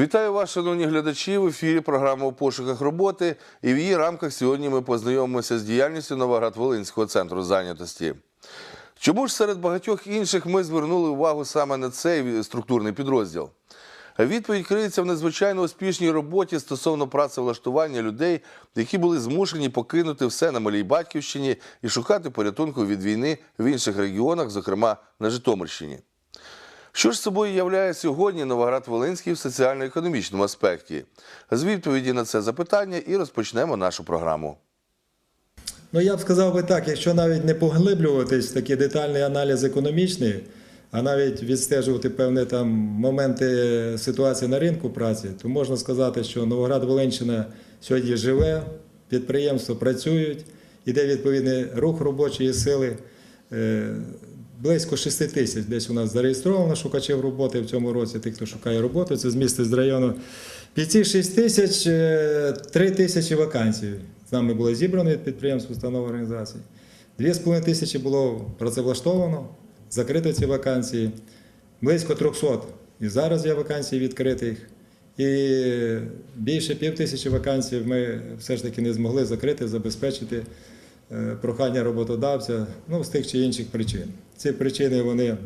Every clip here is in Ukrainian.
Вітаю вас, шановні глядачі. В ефірі програма у пошуках роботи. І в її рамках сьогодні ми познайомимося з діяльністю Новоград-Волинського центру зайнятості. Чому ж серед багатьох інших ми звернули увагу саме на цей структурний підрозділ? Відповідь криється в надзвичайно успішній роботі стосовно працевлаштування людей, які були змушені покинути все на малій батьківщині і шукати порятунку від війни в інших регіонах, зокрема на Житомирщині. Що ж собою являє сьогодні Новоград-Волинський в соціально-економічному аспекті? З відповіді на це запитання і розпочнемо нашу програму. Ну, я б сказав би так, якщо навіть не поглиблюватись в такий детальний аналіз економічний, а навіть відстежувати певні там моменти ситуації на ринку праці, то можна сказати, що Новоград-Волинщина сьогодні живе, підприємства працюють, іде відповідний рух робочої сили. Е, Близько 6 тисяч десь у нас зареєстровано шукачів роботи в цьому році, тих, хто шукає роботу, це з міста з району. Під ці 6 тисяч 3 тисячі вакансій. З нами були зібрані від підприємств, установ організацій. 2,5 тисячі було працевлаштовано, закрито ці вакансії. Близько 300. І зараз є вакансії відкритих. І більше пів тисячі вакансій ми все ж таки не змогли закрити, забезпечити е, прохання роботодавця ну, з тих чи інших причин. Ці причини вони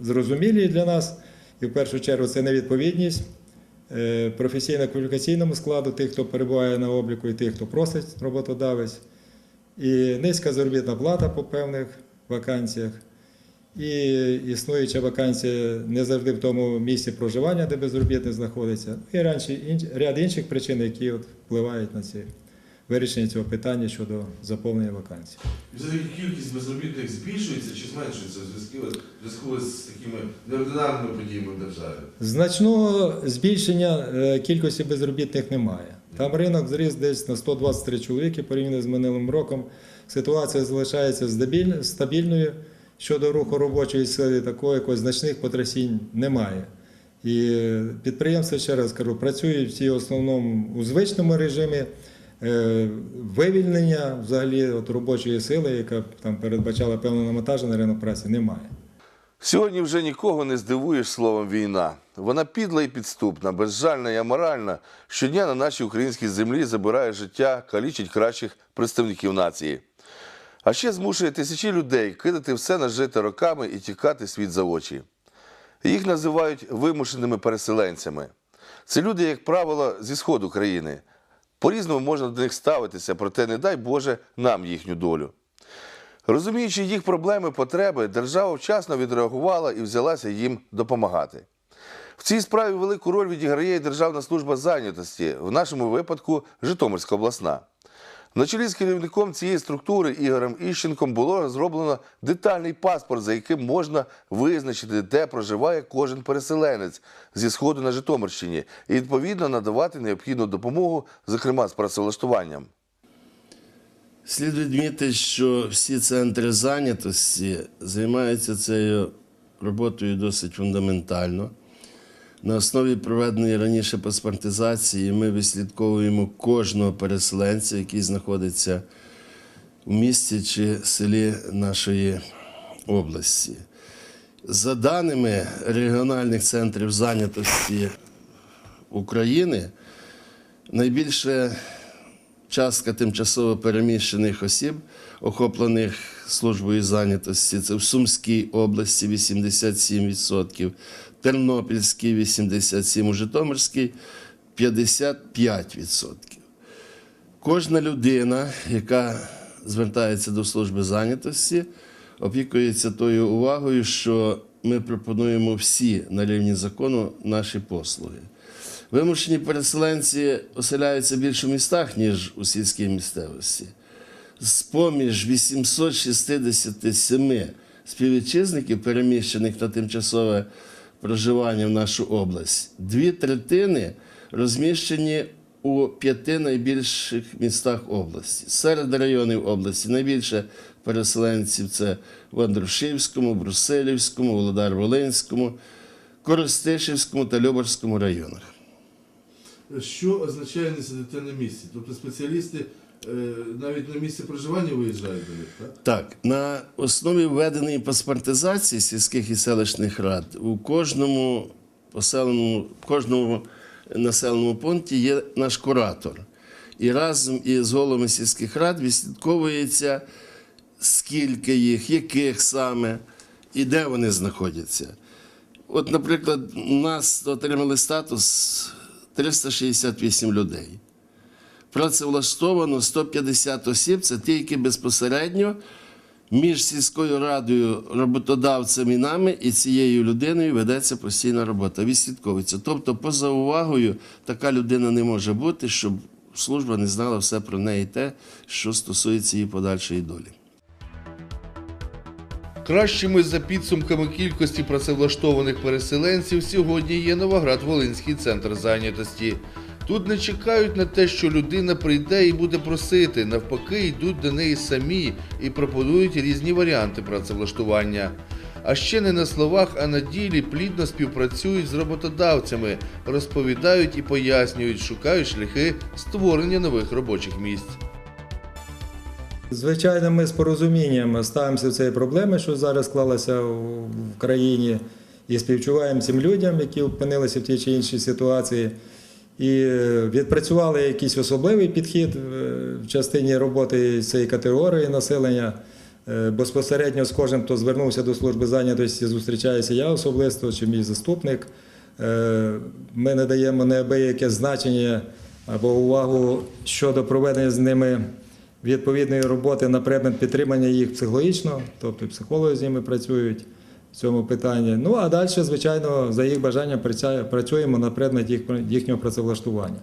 зрозумілі для нас, і в першу чергу це невідповідність е, професійно-кваліфікаційному складу тих, хто перебуває на обліку, і тих, хто просить роботодавець, і низька заробітна плата по певних вакансіях. І існуюча вакансія не завжди в тому місці проживання, де безробітний знаходиться, і ряд інших причин, які от впливають на ці вирішення цього питання щодо заповнення вакансій. Взагалі кількість безробітних збільшується чи зменшується в зв'язку, з такими неординарними подіями в державі? Значного збільшення е, кількості безробітних немає. Там ринок зріс десь на 123 чоловіки порівняно з минулим роком. Ситуація залишається стабільною. Щодо руху робочої сили, такого якогось значних потрясінь немає. І підприємства, ще раз кажу, працюють всі в основному у звичному режимі. Е, Вивільнення взагалі от робочої сили, яка там передбачала певне навантаження на ринок праці, немає. Сьогодні вже нікого не здивуєш словом війна. Вона підла і підступна, безжальна і аморальна. Щодня на нашій українській землі забирає життя, калічить кращих представників нації. А ще змушує тисячі людей кидати все нажите роками і тікати світ за очі. Їх називають вимушеними переселенцями. Це люди, як правило, зі сходу країни. По-різному можна до них ставитися, проте не дай Боже нам їхню долю. Розуміючи їх проблеми, потреби, держава вчасно відреагувала і взялася їм допомагати. В цій справі велику роль відіграє Державна служба зайнятості, в нашому випадку Житомирська обласна. На чолі з керівником цієї структури Ігорем Іщенком було розроблено детальний паспорт, за яким можна визначити, де проживає кожен переселенець зі сходу на Житомирщині, і відповідно надавати необхідну допомогу, зокрема з працевлаштуванням. Слід відмітити, що всі центри зайнятості займаються цією роботою досить фундаментально. На основі проведеної раніше паспортизації ми вислідковуємо кожного переселенця, який знаходиться в місті чи селі нашої області. За даними регіональних центрів зайнятості України, найбільше частка тимчасово переміщених осіб, охоплених службою зайнятості, це в Сумській області 87%, Тернопільській 87%, у Житомирській 55%. Кожна людина, яка звертається до служби зайнятості, опікується тою увагою, що ми пропонуємо всі на рівні закону наші послуги. Вимушені переселенці оселяються більше в містах, ніж у сільській місцевості. З поміж 867 співвітчизників, переміщених на тимчасове проживання в нашу область, дві третини розміщені у п'яти найбільших містах області. Серед районів області найбільше переселенців це в Андрушівському, Брусилівському, Володар-Волинському, Коростишівському та Любарському районах. Що означає не сидіти на місці? Тобто спеціалісти навіть на місце проживання виїжджають до них, так? Так, на основі введеної паспортизації сільських і селищних рад у кожному поселеному, кожному населеному пункті є наш куратор. І разом із головами сільських рад відслідковується, скільки їх, яких саме і де вони знаходяться. От, наприклад, у нас отримали статус 368 людей. Працевлаштовано 150 осіб, це ті, які безпосередньо між сільською радою, роботодавцем і нами і цією людиною ведеться постійна робота, відслідковується. Тобто, поза увагою, така людина не може бути, щоб служба не знала все про неї те, що стосується її подальшої долі. Кращими за підсумками кількості працевлаштованих переселенців сьогодні є Новоград-Волинський центр зайнятості. Тут не чекають на те, що людина прийде і буде просити. Навпаки, йдуть до неї самі і пропонують різні варіанти працевлаштування. А ще не на словах, а на ділі плідно співпрацюють з роботодавцями, розповідають і пояснюють, шукають шляхи створення нових робочих місць. Звичайно, ми з порозумінням ставимося до цієї проблеми, що зараз склалася в в країні, і співчуваємо цим людям, які опинилися в тій чи іншій ситуації. І е, відпрацювали якийсь особливий підхід е, в частині роботи цієї категорії населення. Е, Безпосередньо з кожним, хто звернувся до служби зайнятості, зустрічаюся я особисто чи мій заступник. Ми надаємо неабияке значення або увагу щодо проведення з ними відповідної роботи на предмет підтримання їх психологічно, тобто психологи з ними працюють в цьому питанні. Ну а далі, звичайно, за їх бажанням працюємо на предмет їхнього працевлаштування.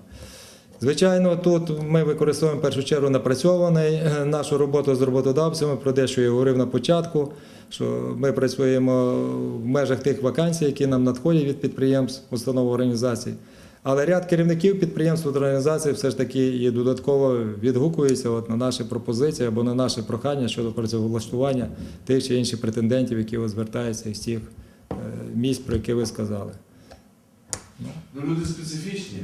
Звичайно, тут ми використовуємо в першу чергу напрацьований е, нашу роботу з роботодавцями, про те, що я говорив на початку, що ми працюємо в межах тих вакансій, які нам надходять від підприємств, установ організацій. Але ряд керівників підприємств та організацій все ж таки і додатково відгукуються от на наші пропозиції або на наше прохання щодо працевлаштування тих чи інших претендентів, які звертаються із тих е, місць, про які ви сказали. Ну, люди специфічні,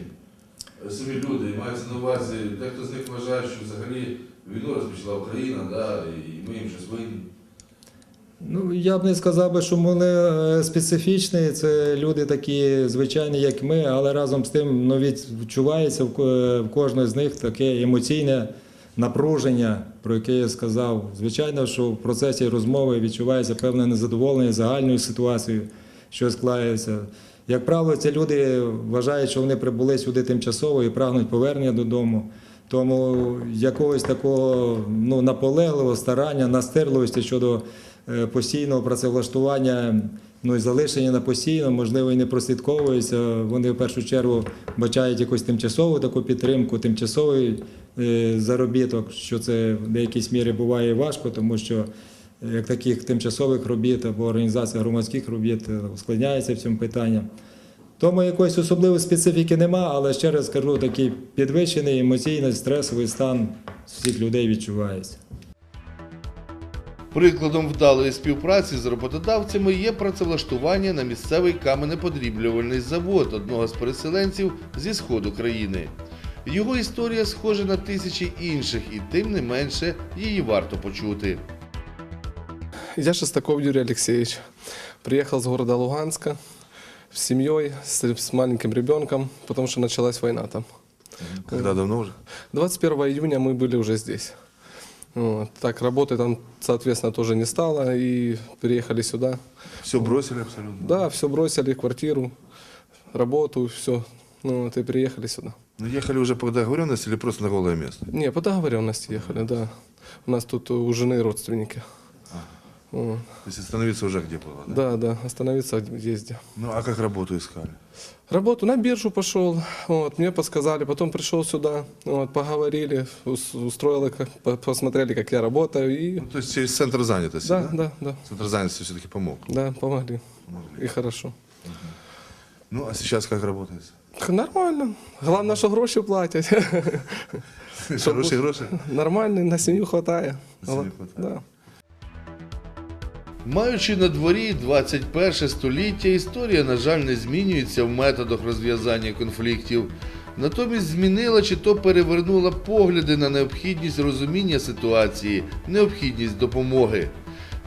самі люди, і мається на увазі, дехто з них вважає, що взагалі війну розпочала Україна, да, і ми їм щось винні. Ну, я б не сказав би, що вони е, специфічні. Це люди такі звичайні, як ми, але разом з тим ну, відчувається в ко- кожного з них таке емоційне напруження, про яке я сказав. Звичайно, що в процесі розмови відчувається певне незадоволення загальною ситуацією, що складається. Як правило, ці люди вважають, що вони прибули сюди тимчасово і прагнуть повернення додому. Тому якогось такого ну, наполегливого старання, настирливості щодо постійного працевлаштування, ну і залишення на постійно, можливо, і не прослідковується. Вони в першу чергу бачають якусь тимчасову таку підтримку, тимчасовий е, заробіток, що це в деякійсь мірі буває важко, тому що е, як таких тимчасових робіт або організація громадських робіт е, ускладняється в цьому питанні. Тому якоїсь особливої специфіки нема, але ще раз кажу, такий підвищений емоційний стресовий стан всіх людей відчувається. Прикладом вдалої співпраці з роботодавцями є працевлаштування на місцевий каменеподріблювальний завод одного з переселенців зі сходу країни. Його історія схожа на тисячі інших, і тим не менше її варто почути. Я Шестаков Юрий Алексеевич. Приехал с города Луганска с семьей, с, с маленьким ребенком, потому что началась война там. Когда давно вже? 21 июня мы были уже здесь. Вот. Так, работы там, соответственно, тоже не стало, и переехали сюда. Все бросили абсолютно. Да, все бросили, квартиру, работу, все. Ну, вот, и приехали сюда. Ну, ехали уже по договоренности или просто на голое место? Не, по договоренности ехали, да. У нас тут у жены родственники. Вот. То есть остановиться уже где было, Да, да, остановиться есть где. Ну, а как работу искали? Работу на биржу пошел, вот, мне подсказали, потом пришел сюда, вот, поговорили, ус- устроили, как, по- посмотрели, как я работаю, и Ну, то есть через центр занятости, да, да, да, Центр занятости все-таки помог. да, помогли, и хорошо. Ну, а сейчас как работает? Нормально, главное, что гроши платят, Хорошие гроши? нормально, на семью хватает. На Вот, хватає. Да. Маючи на дворі 21 століття, історія, на жаль, не змінюється в методах розв'язання конфліктів. Натомість змінила чи то перевернула погляди на необхідність розуміння ситуації, необхідність допомоги.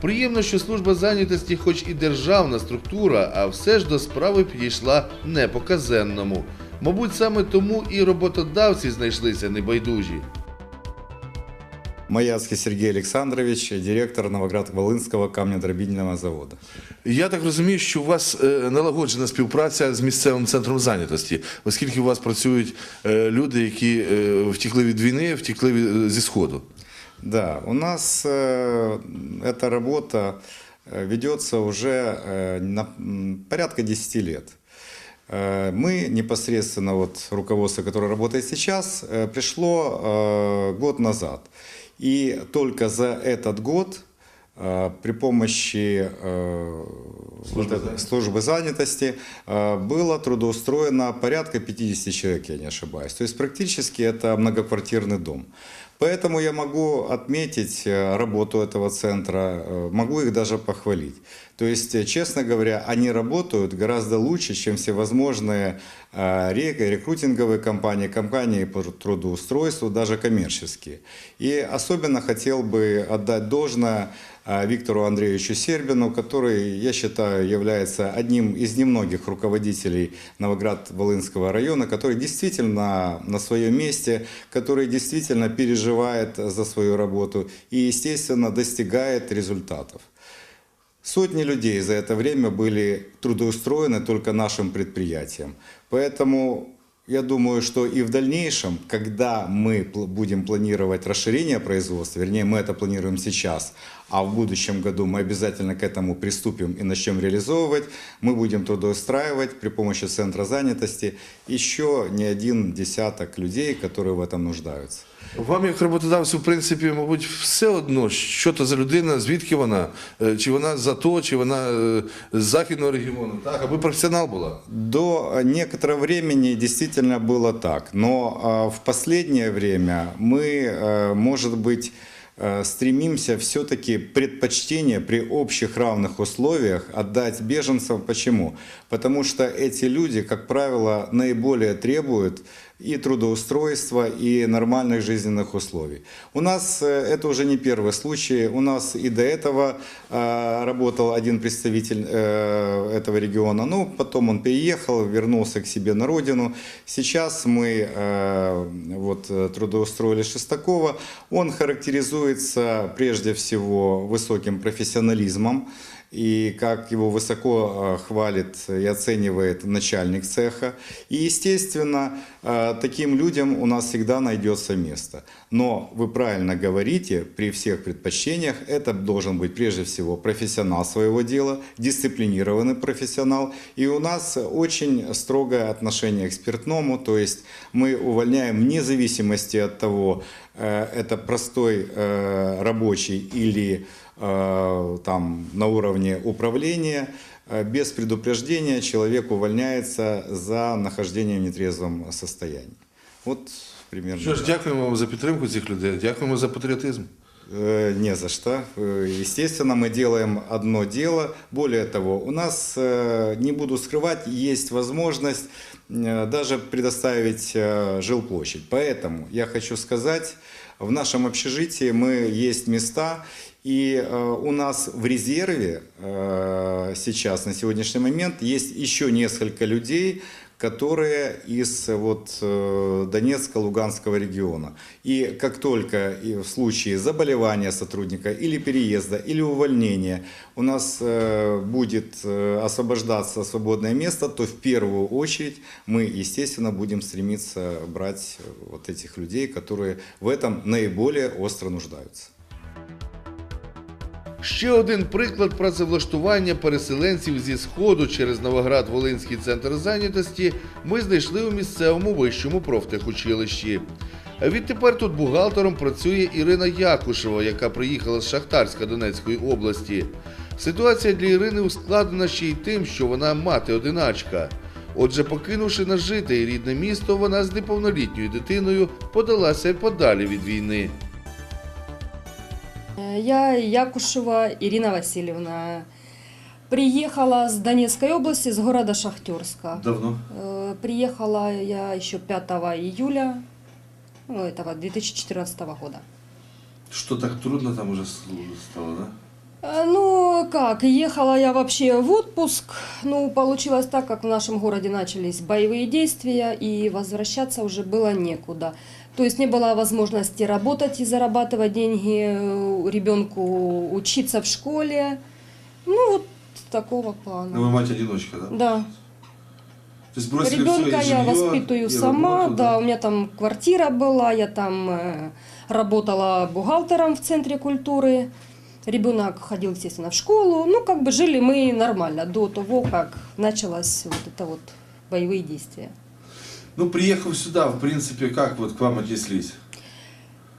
Приємно, що служба зайнятості, хоч і державна структура, а все ж до справи підійшла не по казенному. Мабуть, саме тому і роботодавці знайшлися небайдужі. Маяцкий Сергей Александрович, директор Новоград-Волынского камнедробильного завода. Я так розумію, що у вас е, налагоджена співпраця з місцевим центром зайнятості, оскільки у вас працюють е, люди, які е, втекли від війни, втекли від- зі сходу. Да, у нас э, эта работа э, ведется уже э, на м, порядка 10 лет. Э, Мы непосредственно, вот руководство, которое работает сейчас, э, пришло э, год назад. И только за этот год э, при помощи э, вот этой службы занятости э, было трудоустроено порядка 50 человек, я не ошибаюсь. То есть практически это многоквартирный дом. Поэтому я могу отметить э, работу этого центра, э, могу их даже похвалить. То есть, э, честно говоря, они работают гораздо лучше, чем всевозможные ре- рекрутинговые компании, компании по трудоустройству, даже коммерческие. И особенно хотел бы отдать должное Виктору Андреевичу Сербину, который, я считаю, является одним из немногих руководителей Новоград-Волынского района, который действительно на своем месте, который действительно переживает за свою работу и, естественно, достигает результатов. Сотни людей за это время были трудоустроены только нашим предприятием. Поэтому я думаю, что и в дальнейшем, когда мы будем планировать расширение производства, вернее, мы это планируем сейчас, а в будущем году мы обязательно к этому приступим и начнем реализовывать, мы будем трудоустраивать при помощи центра занятости еще не один десяток людей, которые в этом нуждаются. Вам, як роботодавцю, в принципі, мабуть, все одно, що то за людина, звідки вона, Е, чи вона з АТО, чи вона е, з західного регіону, так, аби професіонал була. До э, некоторого времени действительно было так, но э, в последнее время мы, э, может быть, э, стремимся все-таки предпочтение при общих равных условиях отдать беженцам. Почему? Потому что эти люди, как правило, наиболее требуют и трудоустройства, и нормальных жизненных условий. У нас э, это уже не первый случай. У нас и до этого э, работал один представитель э, этого региона. Ну, потом он переехал, вернулся к себе на родину. Сейчас мы вот, трудоустроили Шестакова. Он характеризуется прежде всего высоким профессионализмом и как его высоко э, хвалит и оценивает начальник цеха. И, естественно, э, таким людям у нас всегда найдется место. Но вы правильно говорите, при всех предпочтениях это должен быть прежде всего профессионал своего дела, дисциплинированный профессионал. И у нас очень строгое отношение к спиртному, то есть мы увольняем вне зависимости от того, э, это простой рабочий или там на уровне управления, э, без предупреждения человек увольняется за нахождение в нетрезвом состоянии. Вот примерно. Що ж, так. дякуємо вам за підтримку цих людей, дякуємо за патріотизм. Э, Не за что. Э, Естественно, мы делаем одно дело. Более того, у нас, э, не буду скрывать, есть возможность э, даже предоставить э, жилплощадь. Поэтому я хочу сказать, в нашем общежитии мы есть места, и э, у нас в резерве э, сейчас, на сегодняшний момент, есть еще несколько людей, которые из вот, э, Донецко-Луганского региона. И как только и в случае заболевания сотрудника или переезда, или увольнения у нас э, будет э, освобождаться свободное место, то в первую очередь мы, естественно, будем стремиться брать вот этих людей, которые в этом наиболее остро нуждаются. Ще один приклад працевлаштування переселенців зі сходу через Новоград-Волинський центр зайнятості ми знайшли у місцевому вищому профтехучилищі. Відтепер тут бухгалтером працює Ірина Якушева, яка приїхала з Шахтарська Донецької області. Ситуація для Ірини ускладнена ще й тим, що вона мати-одиначка. Отже, покинувши нажите і рідне місто, вона з неповнолітньою дитиною подалася подалі від війни. Я Якушева Ирина Васильевна. Приехала с Донецкой области, с города Шахтерска. Давно. Э, Приехала я еще 5 июля ну, этого 2014 года. Что так трудно там уже стало, да? Э, Ну, как, ехала я вообще в отпуск. Ну, получилось так, как в нашем городе начались боевые действия, и возвращаться уже было некуда. То есть не было возможности работать и зарабатывать деньги э, ребенку, учиться в школе. Ну, вот такого плана. Ну, вы мать-одиночка, да? Да. То есть бросили Ребенка всё, и я жилье, воспитываю сама, работу, да, у меня там квартира была, я там э, работала бухгалтером в центре культуры. Ребенок ходил, естественно, в школу. Ну, как бы жили мы нормально до того, как началось вот это вот боевые действия. Ну, приехав сюда, в принципе, как вот к вам отнеслись?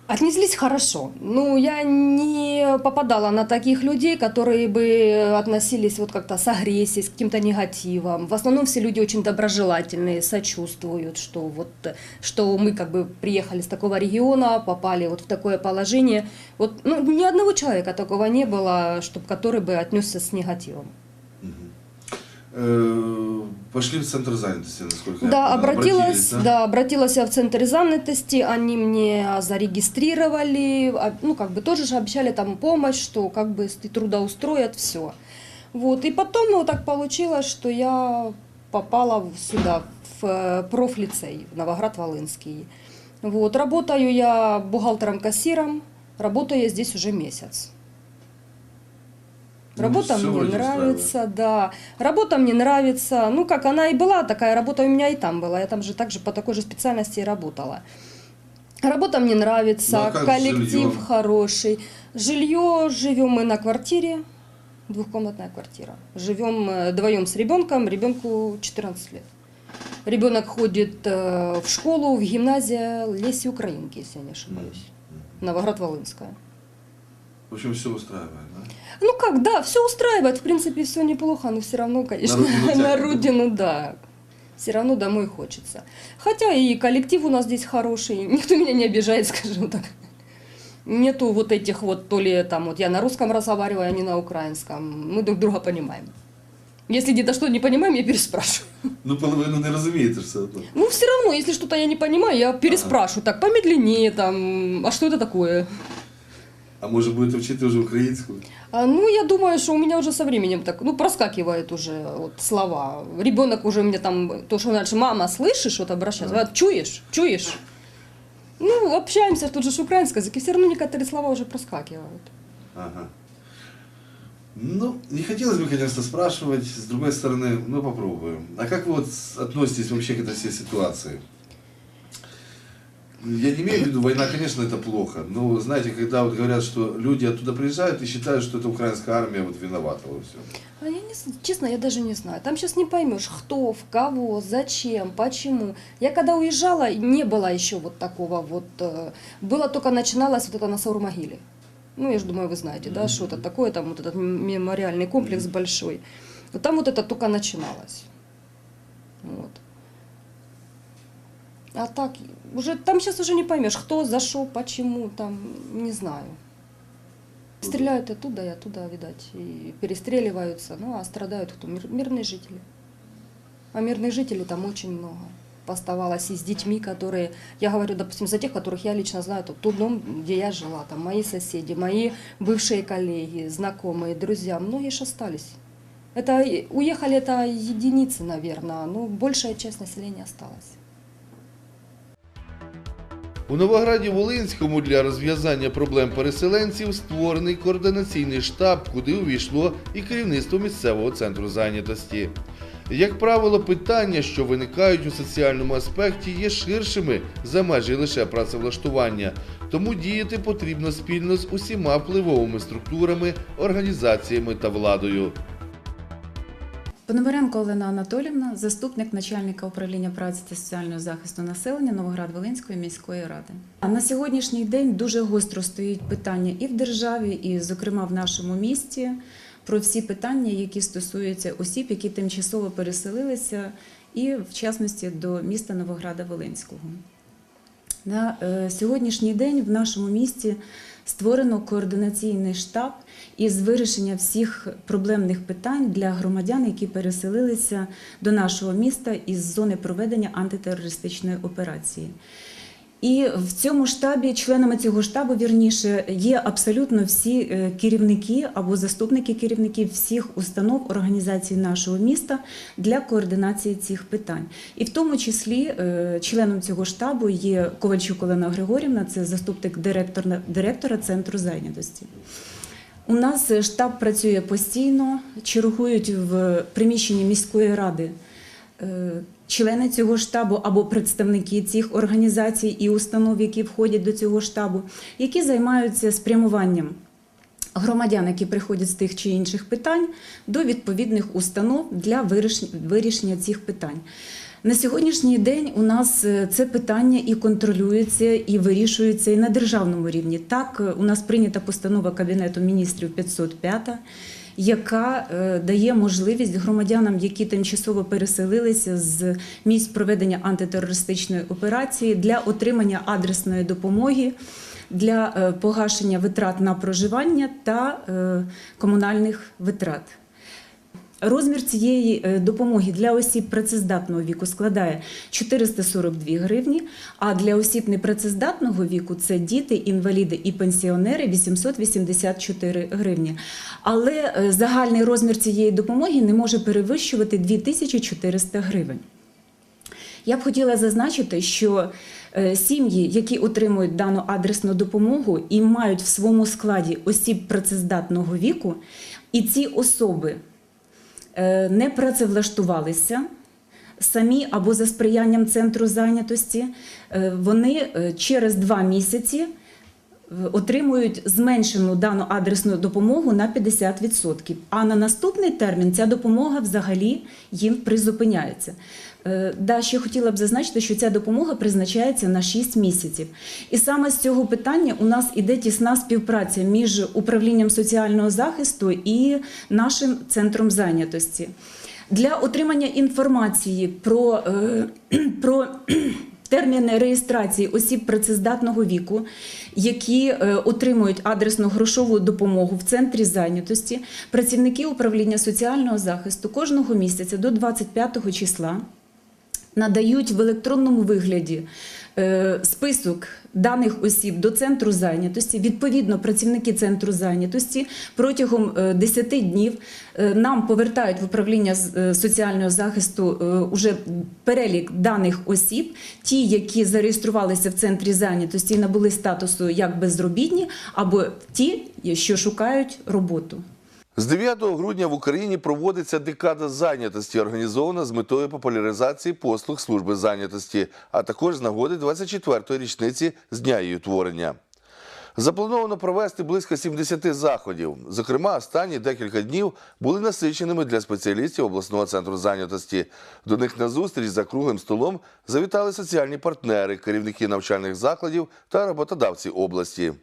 Отнеслись хорошо. Ну, я не попадала на таких людей, которые бы относились вот как-то с агрессией, с каким-то негативом. В основном все люди очень доброжелательные, сочувствуют, что вот, что мы как бы приехали с такого региона, попали вот в такое положение. Вот, ну, ни одного человека такого не было, чтобы, который бы отнесся с негативом. Э, Пошли в центр занятости, насколько я Да, понял. обратилась, Обратились, да? обратилась я в центр занятости, они мне зарегистрировали, а, ну, как бы тоже же обещали там помощь, что как бы и трудоустроят, все. Вот, и потом, ну, так получилось, что я попала в- сюда, в э, профлицей, в Новоград-Волынский. Вот, работаю я бухгалтером-кассиром, работаю я здесь уже месяц. Ну, Работа всё мне нравится, да. Работа мне нравится. Ну, как она и была, такая работа у меня и там была. Я там же также по такой же специальности и работала. Работа мне нравится, Ну, а коллектив жильем? хороший. Жилье живем мы на квартире, двухкомнатная квартира. Живем э, вдвоем с ребенком, ребенку 14 лет. Ребенок ходит э, в школу, в гимназию Леси Украинки, если я не ошибаюсь. Новоград-Волынская. В общем, все устраивает, да? Ну как, да, все устраивает, в принципе, все неплохо, но все равно, конечно, родину на родину, да. Все равно домой хочется. Хотя и коллектив у нас здесь хороший, никто меня не обижает, скажем так. Нету вот этих вот, то ли там, вот я на русском разговариваю, а не на украинском. Мы друг друга понимаем. Если где-то что не понимаем, я переспрашиваю. Ну, половину не розумієте ж все одно. Ну, все равно, если что-то я не понимаю, я переспрашиваю. Так, помедленнее там, а что это такое? А може будете вчити вже українську? А, Ну, я думаю, что у меня уже со временем так, ну, проскакивает уже вот слова. Ребенок уже мне там, то, что раньше, мама, слышишь, вот обращается, «А, чуешь, чуешь? Ну, общаемся, тут же ж украинский язык, и все равно некоторые слова уже проскакивают. Ага. Ну, не хотелось бы, конечно, спрашивать. С другой стороны, ну, попробуем. А как вы вот с- относитесь вообще к этой всей ситуации? Я не имею в виду, война, конечно, это плохо. Но, знаете, когда вот говорят, что люди оттуда приезжают и считают, что это украинская армия вот виновата во всем. А я не, честно, я даже не знаю. Там сейчас не поймешь, кто, в кого, зачем, почему. Я когда уезжала, не было еще вот такого вот. э, Было только начиналось вот это на Саурмогиле. Ну, я же думаю, вы знаете, да, что это такое, там вот этот мемориальный комплекс большой. Вот там вот это только начиналось. Вот. А так, уже там сейчас уже не поймешь, кто, за что, почему, там, не знаю. Стреляют оттуда и оттуда, видать, и перестреливаются, ну а страдают кто? Мир- мирные жители. А мирных жителей там очень много. Оставалось и с детьми, которые, я говорю, допустим, за тех, которых я лично знаю, тот, тот дом, где я жила, там мои соседи, мои бывшие коллеги, знакомые, друзья, многие же остались. Это уехали это единицы, наверное, но большая часть населения осталась. У Новограді Волинському для розв'язання проблем переселенців створений координаційний штаб, куди увійшло і керівництво місцевого центру зайнятості. Як правило, питання, що виникають у соціальному аспекті, є ширшими за межі лише працевлаштування, тому діяти потрібно спільно з усіма впливовими структурами, організаціями та владою. Пономаренко Олена Анатолівна, заступник начальника управління праці та соціального захисту населення Новоград-Волинської міської ради. А на сьогоднішній день дуже гостро стоїть питання і в державі, і, зокрема, в нашому місті про всі питання, які стосуються осіб, які тимчасово переселилися, і в частності до міста Новограда-Волинського. На е, сьогоднішній день в нашому місті створено координаційний штаб із вирішення всіх проблемних питань для громадян, які переселилися до нашого міста із зони проведення антитерористичної операції. І в цьому штабі, членами цього штабу, вірніше, є абсолютно всі е, керівники або заступники керівників всіх установ організацій нашого міста для координації цих питань. І в тому числі е, членом цього штабу є Ковальчук Олена Григорівна, це заступник директора, директора центру зайнятості. У нас е, штаб працює постійно, чергують в приміщенні міської ради члени цього штабу або представники цих організацій і установ, які входять до цього штабу, які займаються спрямуванням громадян, які приходять з тих чи інших питань, до відповідних установ для вирішення цих питань. На сьогоднішній день у нас е, це питання і контролюється, і вирішується і на державному рівні. Так, е, у нас прийнята постанова Кабінету міністрів 505, яка е, дає можливість громадянам, які тимчасово переселилися з місць проведення антитерористичної операції для отримання адресної допомоги. Для е, погашення витрат на проживання та е, комунальних витрат. Розмір цієї е, допомоги для осіб працездатного віку складає 442 гривні, а для осіб непрацездатного віку це діти, інваліди і пенсіонери 884 гривні. Але е, загальний розмір цієї допомоги не може перевищувати 2400 гривень. Я б хотіла зазначити, що е, сім'ї, які отримують дану адресну допомогу і мають в своєму складі осіб працездатного віку, і ці особи не працевлаштувалися самі або за сприянням центру зайнятості, е, вони е, через два місяці е, отримують зменшену дану адресну допомогу на 50%. А на наступний термін ця допомога взагалі їм призупиняється. Е, Да, ще хотіла б зазначити, що ця допомога призначається на 6 місяців. І саме з цього питання у нас іде тісна співпраця між управлінням соціального захисту і нашим центром зайнятості. Для отримання інформації про, е, про терміни реєстрації осіб працездатного віку, які е, отримують адресну грошову допомогу в центрі зайнятості, працівники управління соціального захисту кожного місяця до 25 числа надають в електронному вигляді список даних осіб до центру зайнятості. Відповідно, працівники центру зайнятості протягом е, 10 днів е, нам повертають в управління е, соціального захисту е, уже перелік даних осіб, ті, які зареєструвалися в центрі зайнятості і набули статусу як безробітні, або ті, що шукають роботу. З 9 грудня в Україні проводиться декада зайнятості, організована з метою популяризації послуг служби зайнятості, а також з нагоди 24-ї річниці з дня її утворення. Заплановано провести близько 70 заходів. Зокрема, останні декілька днів були насиченими для спеціалістів обласного центру зайнятості. До них на зустріч за круглим столом завітали соціальні партнери, керівники навчальних закладів та роботодавці області.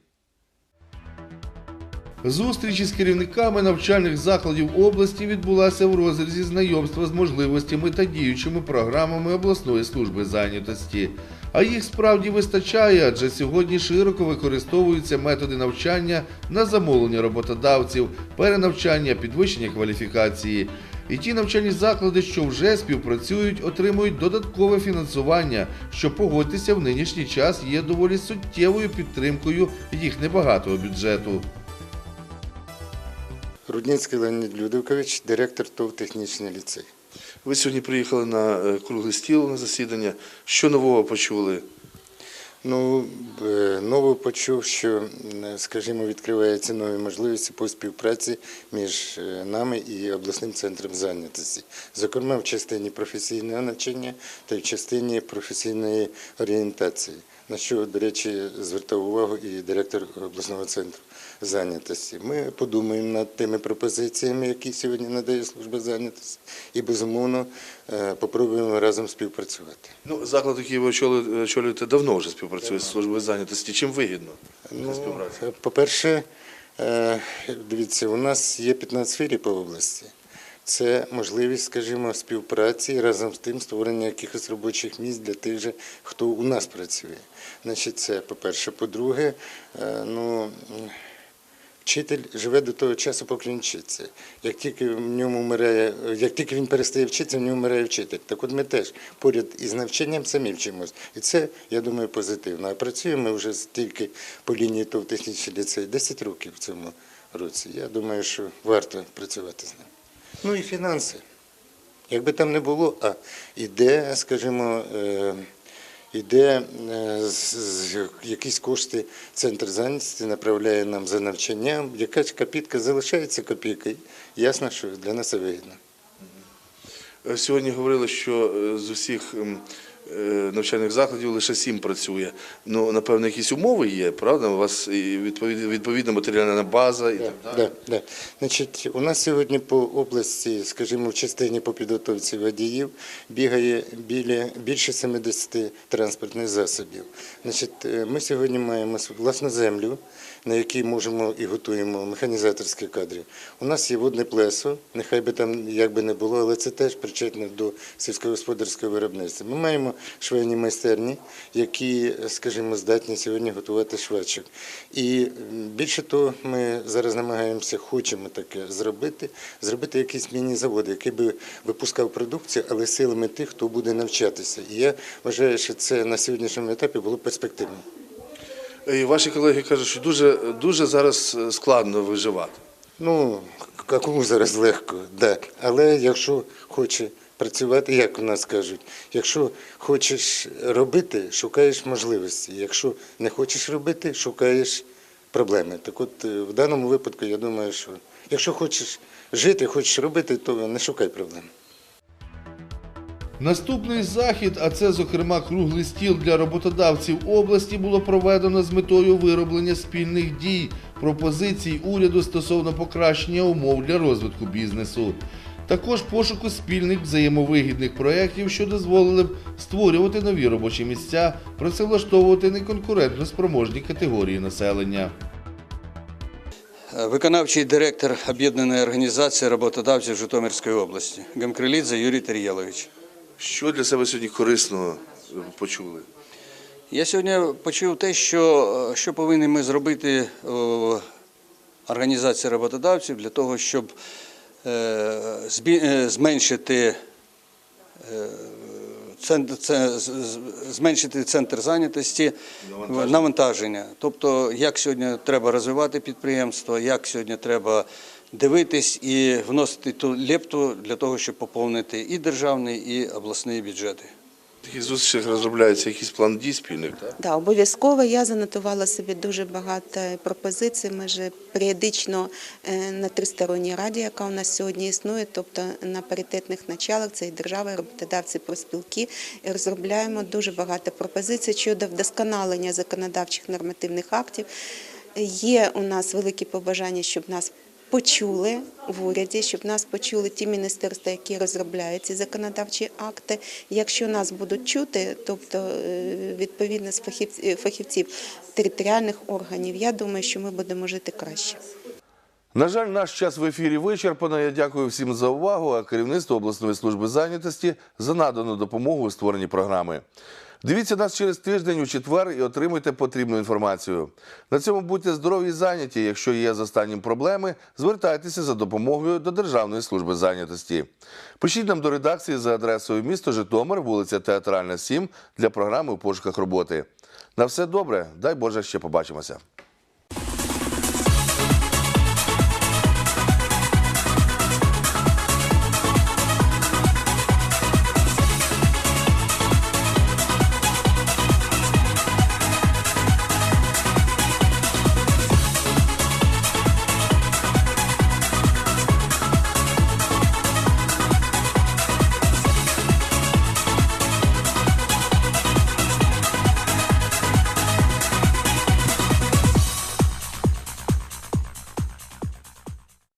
Зустріч із керівниками навчальних закладів області відбулася в розрізі знайомства з можливостями та діючими програмами обласної служби зайнятості. А їх справді вистачає, адже сьогодні широко використовуються методи навчання на замовлення роботодавців, перенавчання, підвищення кваліфікації. І ті навчальні заклади, що вже співпрацюють, отримують додаткове фінансування, що погодьтеся в нинішній час є доволі суттєвою підтримкою їх небагатого бюджету. Рудницький Леонід Людовкович, директор ТОВ «Технічний ліцей». Ви сьогодні приїхали на е, круглий стіл на засідання. Що нового почули? Ну, е, ново почув, що, е, скажімо, відкриваються нові можливості по співпраці між нами і обласним центром зайнятості. Зокрема, в частині професійного навчання та в частині професійної орієнтації. На що, до речі, звертав увагу і директор обласного центру зайнятості. Ми подумаємо над тими пропозиціями, які сьогодні надає служба зайнятості, і безумовно е, попробуємо разом співпрацювати. Ну, заклад, який ви очолюєте, давно вже співпрацює з службою зайнятості. Чим вигідно? Ну, співпраця? по-перше, е, дивіться, у нас є 15 філій по області. Це можливість, скажімо, співпраці і разом з тим створення якихось робочих місць для тих же, хто у нас працює. Значить, це по-перше. По-друге, е, ну, м, Вчитель живе до того часу, поки він вчиться. Як тільки в ньому вмирає, як тільки він перестає вчитися, в ньому вмирає вчитель. Так от ми теж поряд із навчанням самі вчимось. І це, я думаю, позитивно. А працюємо ми вже тільки по лінії ТОВ технічний ліцей 10 років в цьому році. Я думаю, що варто працювати з ним. Ну і фінанси. Якби там не було, а іде, скажімо, е, іде е, якісь кошти центр зайнятості направляє нам за навчання, якась копійка залишається копійкою. Ясно, що для нас вигідно. Е, Сьогодні говорили, що е, з усіх навчальних закладів лише сім працює. Ну, напевно, якісь умови є, правда? У вас відповідна, відповідна матеріальна база і так далі. Да, да. Значить, у нас сьогодні по області, скажімо, в частині по підготовці водіїв бігає біля більше 70 транспортних засобів. Значить, е, ми сьогодні маємо власну землю, на якій можемо і готуємо механізаторські кадри. У нас є водне плесо, нехай би там як би не було, але це теж причетне до сільськогосподарського виробництва. Ми маємо швейні майстерні, які, скажімо, здатні сьогодні готувати швачок. І більше того, ми зараз намагаємося, хочемо таке зробити, зробити якийсь міні-завод, який би випускав продукцію, але силами тих, хто буде навчатися. І я вважаю, що це на сьогоднішньому етапі було перспективно. І ваші колеги кажуть, що дуже, дуже зараз е, складно виживати. Ну, кому зараз легко, да. Але якщо хоче працювати, як у нас кажуть, якщо хочеш робити, шукаєш можливості. Якщо не хочеш робити, шукаєш проблеми. Так от е, в даному випадку я думаю, що якщо хочеш жити, хочеш робити, то не шукай проблем. Наступний захід, а це, зокрема, круглий стіл для роботодавців області, було проведено з метою вироблення спільних дій, пропозицій уряду стосовно покращення умов для розвитку бізнесу. Також пошуку спільних взаємовигідних проєктів, що дозволили б створювати нові робочі місця, працевлаштовувати неконкурентно спроможні категорії населення. Виконавчий директор об'єднаної організації роботодавців Житомирської області Гамкрилідзе Юрій Тер'єлович. Що для себе сьогодні корисного е, почули? Я сьогодні почув те, що, що повинні ми зробити о, організація роботодавців для того, щоб е, збі- е, зменшити е, центр, це, зменшити центр зайнятості, навантаження. Тобто, як сьогодні треба розвивати підприємство, як сьогодні треба дивитись і вносити ту лепту для того, щоб поповнити і державний, і обласний бюджети. В таких зустрічах розробляється якийсь план дій спільних, так? Да, обов'язково я занотувала собі дуже багато пропозицій. Ми ж періодично е, на тристоронній раді, яка у нас сьогодні існує, тобто на паритетних началах, це і держава, і роботодавці, профспілки, і розробляємо дуже багато пропозицій щодо вдосконалення законодавчих нормативних актів. Є у нас великі побажання, щоб нас почули в уряді, щоб нас почули ті міністерства, які розробляють ці законодавчі акти. Якщо нас будуть чути, тобто е, відповідно з фахівців, фахівців територіальних органів, я думаю, що ми будемо жити краще. На жаль, наш час в ефірі вичерпано. Я дякую всім за увагу, а керівництву обласної служби зайнятості за надану допомогу у створенні програми. Дивіться нас через тиждень у четвер і отримуйте потрібну інформацію. На цьому будьте здорові і зайняті. Якщо є з останнім проблеми, звертайтеся за допомогою до Державної служби зайнятості. Пишіть нам до редакції за адресою місто Житомир, вулиця Театральна, 7 для програми у пошуках роботи. На все добре, дай Боже, ще побачимося.